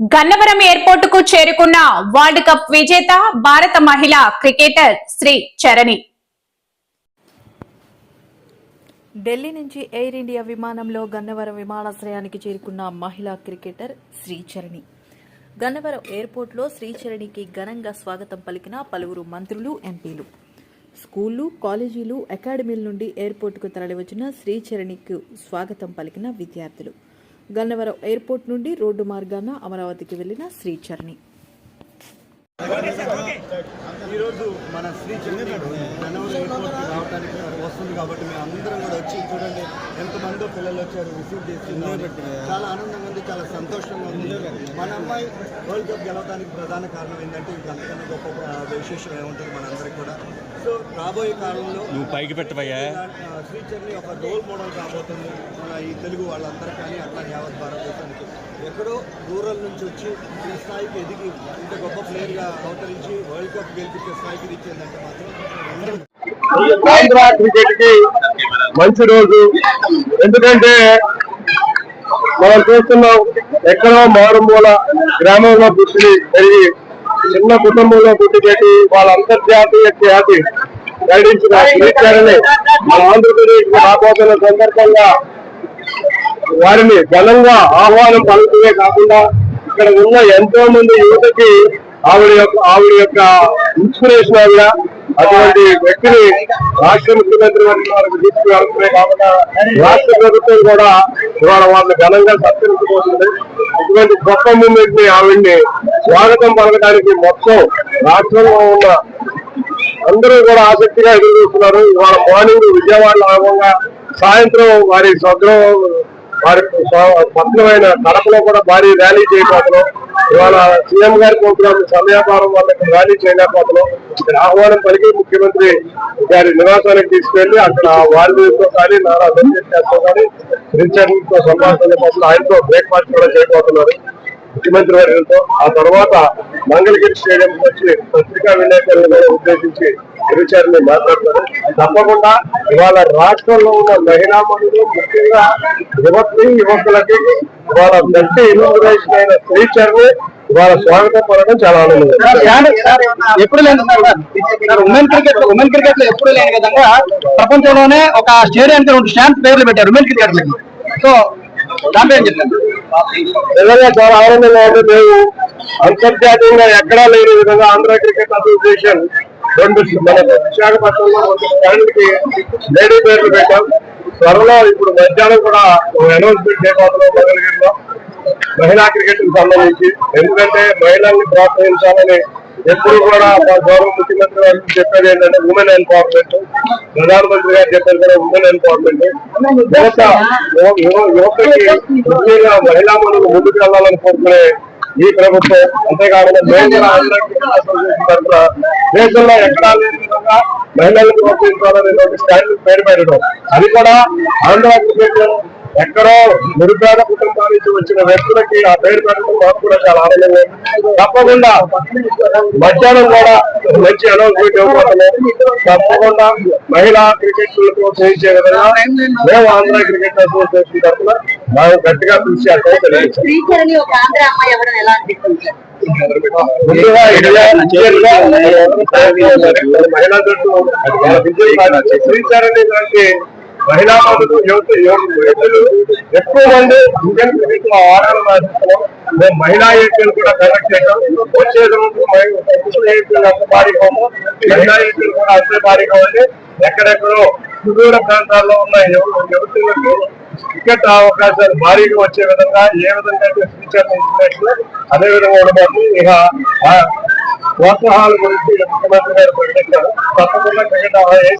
గన్నవరం ఎయిర్పోర్ట్కు చేరుకున్న world cup విజేత భారత మహిళా క్రికెటర్ శ్రీ చరణి. ఢిల్లీ నుంచి ఎయిర్ ఇండియా విమానంలో గన్నవరం విమానాశ్రయానికి చేరుకున్న మహిళా క్రికెటర్ శ్రీచరణి గన్నవరం ఎయిర్పోర్ట్లో శ్రీచరణికి ఘనంగా స్వాగతం పలికిన పలువురు మంత్రులు ఎంపీలు. స్కూళ్ళు కాలేజీలు అకాడమీల నుండి ఎయిర్పోర్టుకు తరలివచ్చిన శ్రీచరణికి స్వాగతం పలికిన విద్యార్థులు. గన్నవరం ఎయిర్పోర్ట్ నుండి రోడ్డు మార్గాన అమరావతికి వెళ్ళిన శ్రీచరణి. ఈరోజు మన శ్రీ చంద్రుడు జనవరి ఎయిర్పోర్ట్కి రావడానికి వస్తుంది కాబట్టి మేము అందరం కూడా వచ్చి చూడండి ఎంతమందో పిల్లలు వచ్చారు రిసీవ్ చేస్తున్నారు. చాలా ఆనందంగా ఉంది చాలా సంతోషంగా ఉంది. మన అమ్మాయి వరల్డ్ కప్ గెలవడానికి ప్రధాన కారణం ఏంటంటే ఇంకా అంతకన్నా గొప్ప విశేషం ఏముంటుంది మనందరికీ కూడా. సో రాబోయే కాలంలో నువ్వు పైకి పెట్టవయ్యా. శ్రీచర్ని ఒక రోల్ మోడల్ కాబోతుంది మన ఈ తెలుగు వాళ్ళందరికీ కానీ అట్లా యావత్ భారతదేశానికి. ఎక్కడో రూరల్ నుంచి వచ్చి ఈ స్థాయికి ఎదిగి ఇంత గొప్ప ప్లేయర్గా అవతరించి వరల్డ్ కప్ గెలిపించే స్థాయికి ఇచ్చిందంటే మాత్రం క్రికెట్కి మంచి రోజు. ఎందుకంటే మనం చూస్తున్నాం ఎక్కడో మారుమూల గ్రామంలో పుట్టి పెరిగి చిన్న కుటుంబంలో పుట్టి పెట్టి వాళ్ళ అంతర్జాతీయ ఖ్యాతి గడించిన మన ఆంధ్రప్రదేశ్ రాబోతున్న సందర్భంగా వారిని ఘనంగా ఆహ్వానం పలుకునే కాకుండా ఇక్కడ ఉన్న ఎంతో మంది యువతకి ఆవిడ యొక్క ఆవిడ యొక్క ఇన్స్పిరేషన్ ఆవిడ అటువంటి వ్యక్తిని రాష్ట్ర ముఖ్యమంత్రి వర్గ వారికి తీసుకువెళ్తున్నాయి కాకుండా రాష్ట్ర ప్రభుత్వం కూడా ఇవాళ వాళ్ళని ఘనంగా సత్కరించబోతుంది ఇటువంటి గొప్ప మూమెంట్ని ఆవిడ్ని స్వాగతం పలకడానికి మొత్తం రాష్ట్రంలో ఉన్న అందరూ కూడా ఆసక్తిగా ఎదురు చూస్తున్నారు ఇవాళ మార్నింగ్ విజయవాడ లాభంగా సాయంత్రం వారి స్వగ్రహం వారి స్వ- కడపలో కూడా భారీ ర్యాలీ చేయబోతున్నాం ఇవాళ సీఎం గారి ప్రోగ్రాం సమయాపారం వాళ్ళకి ర్యాలీ చేయలేకపోతున్నాం ఇక్కడ ఆహ్వానం పలికి ముఖ్యమంత్రి గారి నివాసానికి తీసుకెళ్ళి అక్కడ వారితో కానీ నారా లోకేష్ గారితో కానీ రిచర్డ్తో సంభాషణ కోసం ఆయనతో బ్రేక్ఫాస్ట్ కూడా చేయబోతున్నారు ముఖ్యమంత్రి వర్గంతో ఆ తర్వాత మంగళగిరి స్టేడియం వచ్చి పత్రికా విలేకరులను ఉద్దేశించి రిచర్ని మాట్లాడతారు తప్పకుండా ఇవాళ రాష్ట్రంలో ఉన్న మహిళా మనులు ముఖ్యంగా యువతి యువకులకి ఇవాళ గట్టి ఇన్స్పిరేషన్ అయిన శ్రీచర్ని ఇవాళ స్వాగతం పడడం చాలా ఆనందంగా ఎప్పుడు లేని ఉమెన్ క్రికెట్ ఉమెన్ క్రికెట్లో ఎప్పుడు లేని విధంగా ప్రపంచంలోనే ఒక స్టేడియానికి రెండు స్టాంప్ పేర్లు పెట్టారు ఉమెన్ క్రికెట్ లకి సో దాంట్లో ఏం చెప్తారు నిజంగా చాలా ఆనందంగా ఉంది. మేము అంతర్జాతీయంగా ఎక్కడా లేని విధంగా ఆంధ్ర క్రికెట్ అసోసియేషన్ రెండు మన విశాఖపట్నంలో ఒక స్టాండ్కి లేడీ పేర్లు పెట్టాం. త్వరలో ఇప్పుడు మధ్యాహ్నం కూడా అనౌన్స్మెంట్ చేయబోతున్నాం మంగళగిరిలో మహిళా క్రికెట్కు సంబంధించి. ఎందుకంటే మహిళల్ని ప్రోత్సహించాలని ఎప్పుడు కూడా మా గౌరవ ముఖ్యమంత్రి గారు చెప్పేది ఏంటంటే ఉమెన్ ఎంపవర్మెంట్ ప్రధానమంత్రి గారు చెప్పేది కూడా ఉమెన్ ఎంపవర్మెంట్ యువత యువతకి ముఖ్యంగా మహిళా మనులు ముందుకు వెళ్ళాలని కోరుకునే ఈ ప్రభుత్వం అంతేకాకుండా మేము కూడా దేశంలో ఎక్కడా లేని విధంగా మహిళలకు ప్రోత్సహించాలని స్టాండ్ పేరు పెట్టడం. అది కూడా ఆంధ్ర క్రికెట్ ఎక్కడో నిరుపేద కుటుంబాల నుంచి వచ్చిన వ్యక్తులకి ఆ పేరు పెట్టడం మాకు కూడా చాలా ఆనందంగా. తప్పకుండా మధ్యాహ్నం కూడా మంచి అనౌన్స్మెంట్ ఇవ్వబోతున్నాం తప్పకుండా మహిళా క్రికెట్ ప్రోత్సహించే విధంగా మేము ఆంధ్ర క్రికెట్ అసోసియేషన్ తరఫున మేము గట్టిగా కృషి ఇండియన్గా మహిళా జట్టు శ్రీచరణి లాంటి మహిళా మనులు యువత యువతులు ఎక్కువ మంది ఇండియన్ క్రికెట్లో ఆడాలని మేము మహిళా ఏపీలు కూడా కనెక్ట్ చేయడం వచ్చే రోజు ఏపీలు అంత భారీగా మహిళా ఏపీలు కూడా అంతే భారీగా ఉంది ఎక్కడెక్కడో సుదూర ప్రాంతాల్లో ఉన్న యువతులకు క్రికెట్ అవకాశాలు భారీగా వచ్చే విధంగా ఏ విధంగా అయితే ఫ్యూచర్ ఇచ్చినట్లు అదే విధంగా ఉండబోతుంది. ఇక ప్రోత్సాహాల గురించి ముఖ్యమంత్రి గారు ప్రకటించారు. తప్పకుండా క్రికెట్